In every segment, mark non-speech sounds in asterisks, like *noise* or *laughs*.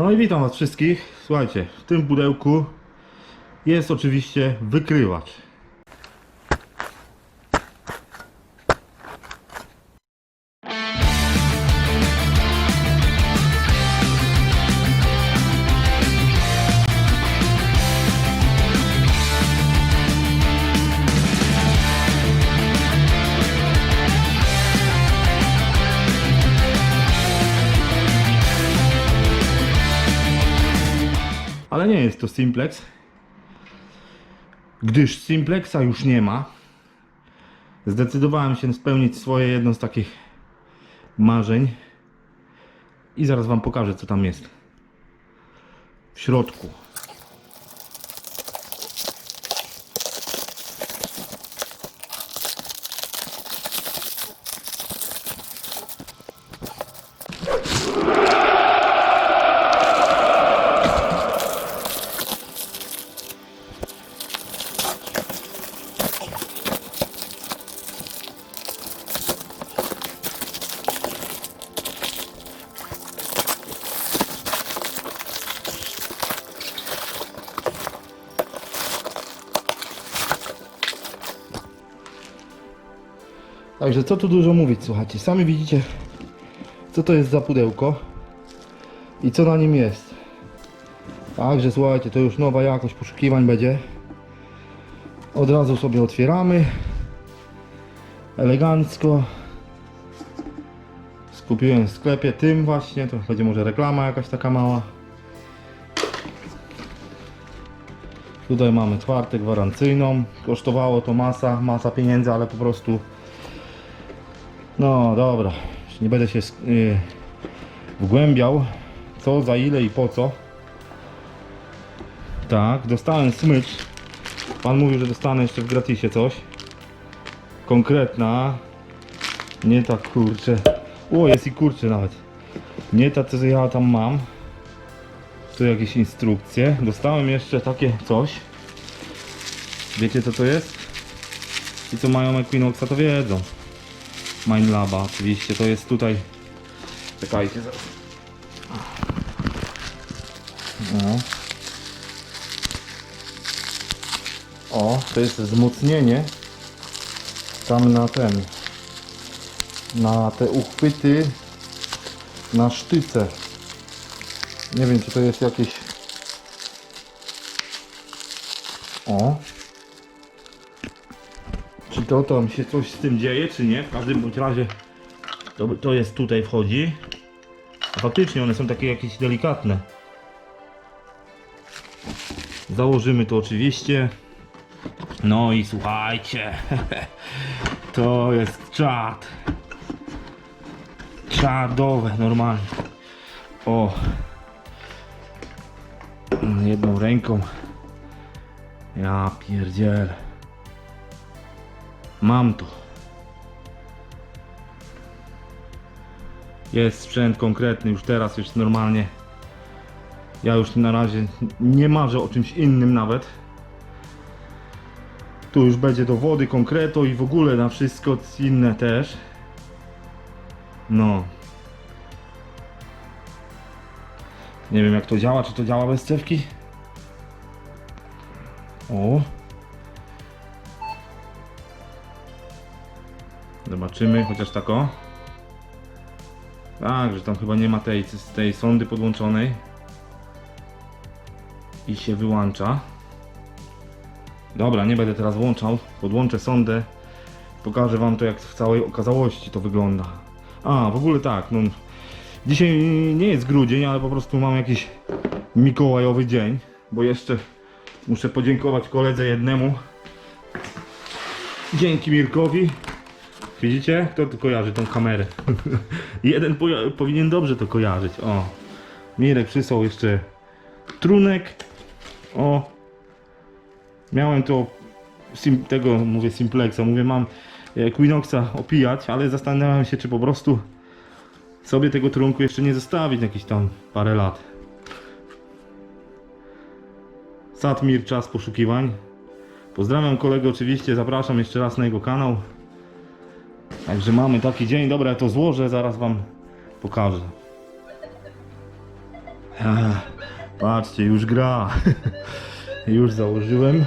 No i witam was wszystkich. Słuchajcie, w tym pudełku jest oczywiście wykrywacz. Nie jest to Simplex. Gdyż Simplexa już nie ma. Zdecydowałem się spełnić swoje jedno z takich marzeń. I zaraz wam pokażę co tam jest. W środku. Także co tu dużo mówić, słuchajcie. Sami widzicie, co to jest za pudełko i co na nim jest. Także słuchajcie, to już nowa jakość poszukiwań będzie. Od razu sobie otwieramy. Elegancko. Skupiłem w sklepie tym właśnie. To będzie może reklama jakaś taka mała. Tutaj mamy czwartę gwarancyjną. Kosztowało to masa, masa pieniędzy, ale po prostu no dobra, nie będę się yy, wgłębiał co, za ile i po co. Tak, dostałem smycz. Pan mówił, że dostanę jeszcze w gratisie coś. Konkretna. Nie ta kurczę. O, jest i kurczę nawet. Nie ta, co ja tam mam. Tu jakieś instrukcje. Dostałem jeszcze takie coś. Wiecie co to jest? Ci co mają Equinoxa to wiedzą. Mindlaba oczywiście, to jest tutaj czekajcie no. o, to jest wzmocnienie. Tam na ten na te uchwyty na sztyce. Nie wiem czy to jest jakieś o to tam się coś z tym dzieje, czy nie. W każdym bądź razie to, to jest tutaj wchodzi. A faktycznie one są takie jakieś delikatne. Założymy to oczywiście. No i słuchajcie. *laughs* To jest czad. Czadowe, normalnie. O. Jedną ręką. Ja pierdzielę. Mam to. Jest sprzęt konkretny już teraz, już normalnie. Ja już na razie nie marzę o czymś innym nawet. Tu już będzie do wody konkreto i w ogóle na wszystko inne też. No. Nie wiem jak to działa, czy to działa bez cewki? O. Zobaczymy, chociaż tak o. Tak, że tam chyba nie ma tej, tej sondy podłączonej. I się wyłącza. Dobra, nie będę teraz włączał. Podłączę sondę. Pokażę wam to jak w całej okazałości to wygląda. A, w ogóle tak, no. Dzisiaj nie jest grudzień, ale po prostu mam jakiś mikołajowy dzień. Bo jeszcze muszę podziękować koledze jednemu. Dzięki Mirkowi Widzicie? Kto tu kojarzy tą kamerę? *laughs* Jeden poja- powinien dobrze to kojarzyć. O. Mirek przysłał jeszcze trunek. O. Miałem to sim- tego, mówię Simplexa, mówię mam Equinoxa opijać, ale zastanawiam się, czy po prostu sobie tego trunku jeszcze nie zostawić jakieś tam parę lat. Satmir, czas poszukiwań. Pozdrawiam kolegę oczywiście, zapraszam jeszcze raz na jego kanał. Także mamy taki dzień, dobra, ja to złożę, zaraz wam pokażę. Patrzcie, już gra. *laughs* już założyłem.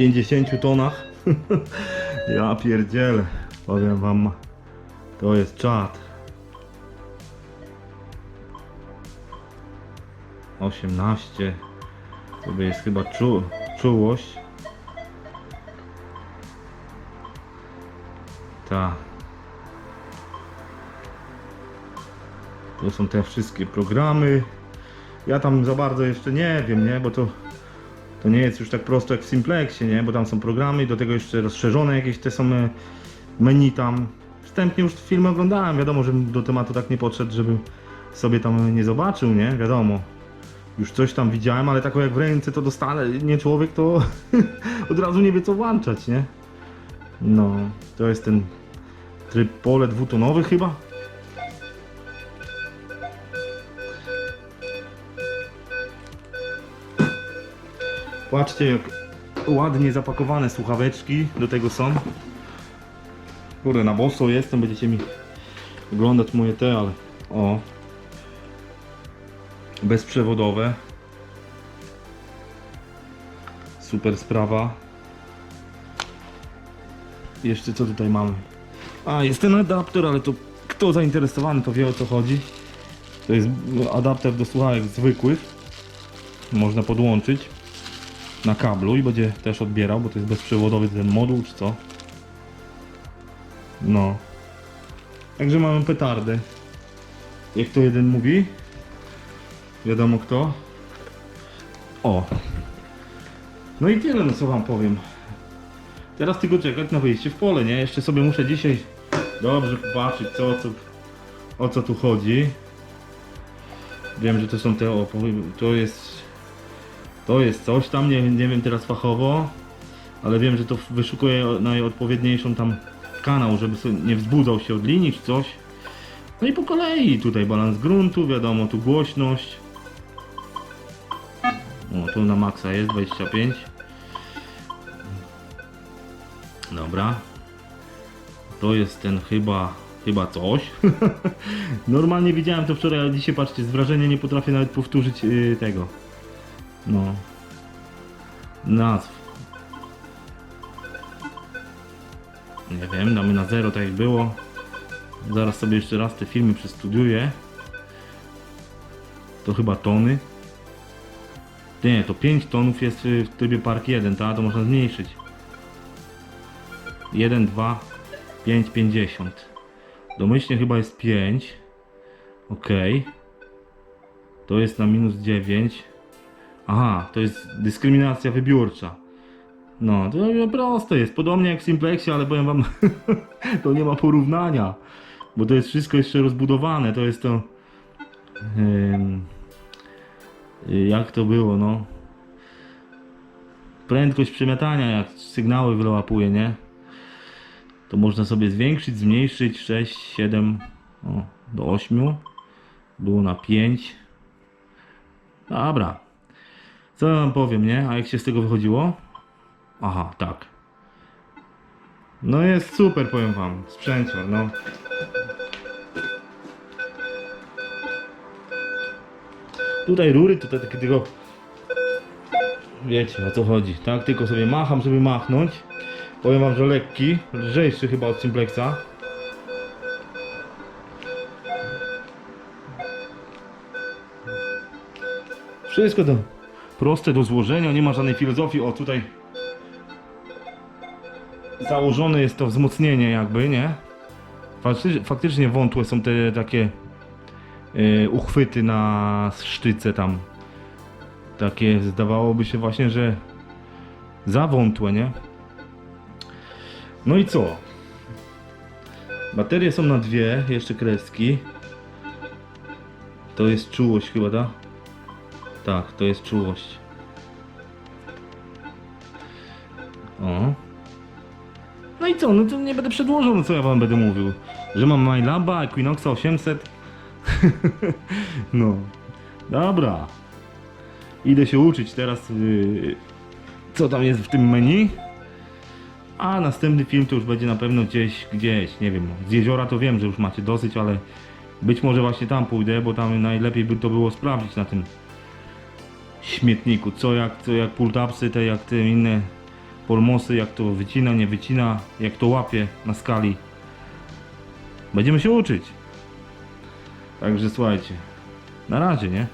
50 tonach. *laughs* ja pierdzielę. Powiem wam, to jest czad. 18 to jest chyba czu, czułość. Ta. To są te wszystkie programy. Ja tam za bardzo jeszcze nie wiem, nie, bo to to nie jest już tak prosto jak w Simplexie, nie, bo tam są programy, do tego jeszcze rozszerzone jakieś te są e, menu tam. Wstępnie już film oglądałem, wiadomo, że do tematu tak nie podszedł, żebym sobie tam nie zobaczył, nie, wiadomo. Już coś tam widziałem, ale taką jak w ręce to dostanę, nie człowiek to *laughs* od razu nie wie co włączać, nie? No, to jest ten tryb pole dwutonowy chyba. Patrzcie jak ładnie zapakowane słuchaweczki do tego są. Kurde, na boso jestem, będziecie mi oglądać moje te, ale o, bezprzewodowe. Super sprawa. Jeszcze co tutaj mamy? A, jest ten adapter, ale to kto zainteresowany to wie o co chodzi. To jest adapter do słuchawek zwykłych. Można podłączyć na kablu i będzie też odbierał, bo to jest bezprzewodowy ten moduł czy co. No. Także mamy petardę. Jak to jeden mówi? Wiadomo kto. O. No i tyle, no co wam powiem. Teraz tylko czekać na wyjście w pole, nie? Jeszcze sobie muszę dzisiaj dobrze popatrzeć, co, co, o co tu chodzi. Wiem, że to są te, o, to jest, to jest coś tam, nie, nie wiem teraz fachowo, ale wiem, że to wyszukuję najodpowiedniejszą tam kanał, żeby nie wzbudzał się od linii czy coś. No i po kolei tutaj balans gruntu, wiadomo, tu głośność. O, tu na maksa jest 25. Dobra. To jest ten chyba, chyba coś. *laughs* Normalnie widziałem to wczoraj, ale dzisiaj patrzcie, z wrażenia nie potrafię nawet powtórzyć yy, tego. No. Nazw. Nie wiem, damy na zero tak jak było. Zaraz sobie jeszcze raz te filmy przestudiuję. To chyba tony. Nie, to 5 tonów jest w trybie Park 1, tak? To można zmniejszyć. 1, 2, 5, 50. Domyślnie chyba jest 5. Ok. To jest na minus 9. Aha, to jest dyskryminacja wybiórcza. No, to proste jest. Podobnie jak w Simplexie, ale powiem wam, *laughs* to nie ma porównania. Bo to jest wszystko jeszcze rozbudowane. To jest to. Jak to było, no. Prędkość przemiatania, jak sygnały wyłapuje, nie? To można sobie zwiększyć, zmniejszyć 6, 7 o, do 8. Było na 5. Dobra. Co ja wam powiem, nie? A jak się z tego wychodziło? Aha, tak. No jest super, powiem wam. Sprzęcior, no. Tutaj rury, tutaj takie tylko... Wiecie o co chodzi, tak? Tylko sobie macham, żeby machnąć. Powiem wam, że lekki, lżejszy chyba od Simplexa. Wszystko to proste do złożenia, nie ma żadnej filozofii. O, tutaj założone jest to wzmocnienie jakby, nie? Faktycznie, faktycznie wątłe są te takie e, uchwyty na sztyce tam. Takie zdawałoby się właśnie, że za wątłe, nie? No i co? Baterie są na dwie, jeszcze kreski. To jest czułość chyba, tak? Tak, to jest czułość. O. No i co? No to nie będę przedłużał, no co ja wam będę mówił. Że mam MyLaba, Equinoxa 800. *laughs* no. Dobra. Idę się uczyć teraz, yy, co tam jest w tym menu. A następny film to już będzie na pewno gdzieś, gdzieś, nie wiem. Z jeziora to wiem, że już macie dosyć, ale być może właśnie tam pójdę, bo tam najlepiej by to było sprawdzić na tym śmietniku. Co jak, co jak pultapsy, te jak te inne polmosy, jak to wycina, nie wycina, jak to łapie na skali. Będziemy się uczyć. Także słuchajcie. Na razie, nie?